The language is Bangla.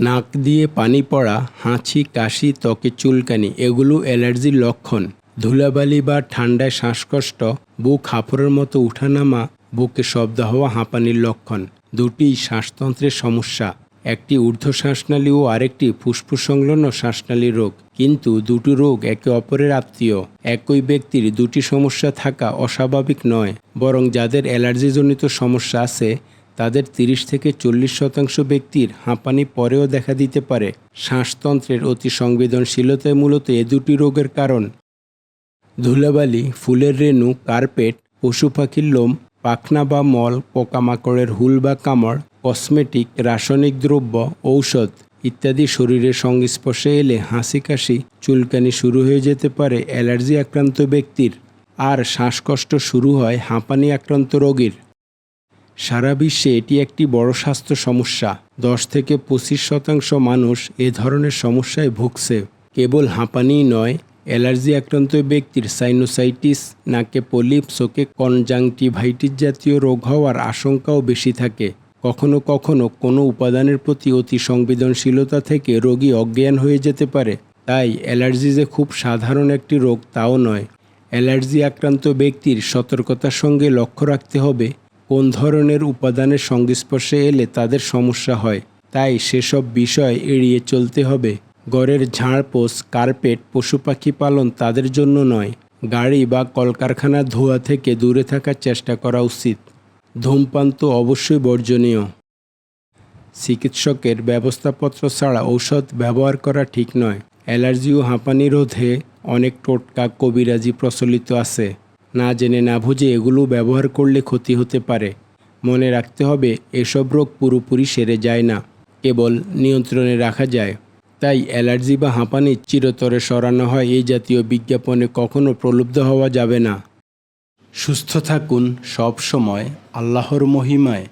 নাক দিয়ে পানি পড়া, হাঁচি, কাশি, ত্বকে চুলকানি, এগুলো অ্যালার্জির লক্ষণ। ধুলাবালি বা ঠান্ডায় শ্বাসকষ্ট, বুক হাঁফড়ের মতো উঠানামা, বুকে শব্দ হওয়া হাঁপানির লক্ষণ। দুটি শ্বাসতন্ত্রের সমস্যা, একটি ঊর্ধ্ব শ্বাসনালী ও আরেকটি ফুসফুস সংলগ্ন শ্বাসনালী রোগ। কিন্তু দুটি রোগ একে অপরের আত্মীয়। একই ব্যক্তির দুটি সমস্যা থাকা অস্বাভাবিক নয়, বরং যাদের অ্যালার্জিজনিত সমস্যা আছে তাদের তিরিশ থেকে চল্লিশ শতাংশ ব্যক্তির হাঁপানি পরেও দেখা দিতে পারে। শ্বাসতন্ত্রের অতি সংবেদনশীলতায় মূলত এ দুটি রোগের কারণ। ধুলাবালি, ফুলের রেণু, কার্পেট, পশু পাখির লোম, পাখনা বা মল, পোকামাকড়ের হুল বা কামড়, কসমেটিক, রাসায়নিক দ্রব্য, ঔষধ ইত্যাদি শরীরের সংস্পর্শে এলে হাসি কাশি, চুলকানি শুরু হয়ে যেতে পারে অ্যালার্জি আক্রান্ত ব্যক্তির। আর শ্বাসকষ্ট শুরু হয় হাঁপানি আক্রান্ত রোগীর। সারা বিশ্বে এটি একটি বড় স্বাস্থ্য সমস্যা। দশ থেকে পঁচিশ শতাংশ মানুষ এ ধরনের সমস্যায় ভুগছে। কেবল হাঁপানিই নয়, অ্যালার্জি আক্রান্ত ব্যক্তির সাইনোসাইটিস, নাকে পলিপ, চোখে কনজাংটিভাইটিস জাতীয় রোগ হওয়ার আশঙ্কাও বেশি থাকে। কখনো কখনো কোনো উপাদানের প্রতি অতি সংবেদনশীলতা থেকে রোগী অজ্ঞান হয়ে যেতে পারে। তাই অ্যালার্জি যে খুব সাধারণ একটি রোগ, তাও নয়। অ্যালার্জি আক্রান্ত ব্যক্তির সতর্কতার সঙ্গে লক্ষ্য রাখতে হবে। কোন ধরনের উপাদানের সংস্পর্শে এলে তাদের সমস্যা হয়। তাই সেসব বিষয় এড়িয়ে চলতে হবে। ঘরের ঝাড়পোষ কার্পেট, পশু পাখি পালন তাদের জন্য নয়। গাড়ি বা কলকারখানার ধোঁয়া থেকে দূরে থাকার চেষ্টা করা উচিত। ধূমপান তো অবশ্যই বর্জনীয়। চিকিৎসকের ব্যবস্থাপত্র ছাড়া ঔষধ ব্যবহার করা ঠিক নয়। অ্যালার্জি ও হাঁপানি রোধে অনেক টোটকা কবিরাজি প্রচলিত আছে। না জেনে না বুঝে এগুলো ব্যবহার করলে ক্ষতি হতে পারে। মনে রাখতে হবে, এসব রোগ পুরোপুরি সেরে যায় না, কেবল নিয়ন্ত্রণে রাখা যায়। তাই অ্যালার্জি বা হাঁপানি চিরতরে সরানো হয় এই জাতীয় বিজ্ঞাপনে কখনো প্রলুব্ধ হওয়া যাবে না। সুস্থ থাকুন সব সময় আল্লাহর মহিমায়।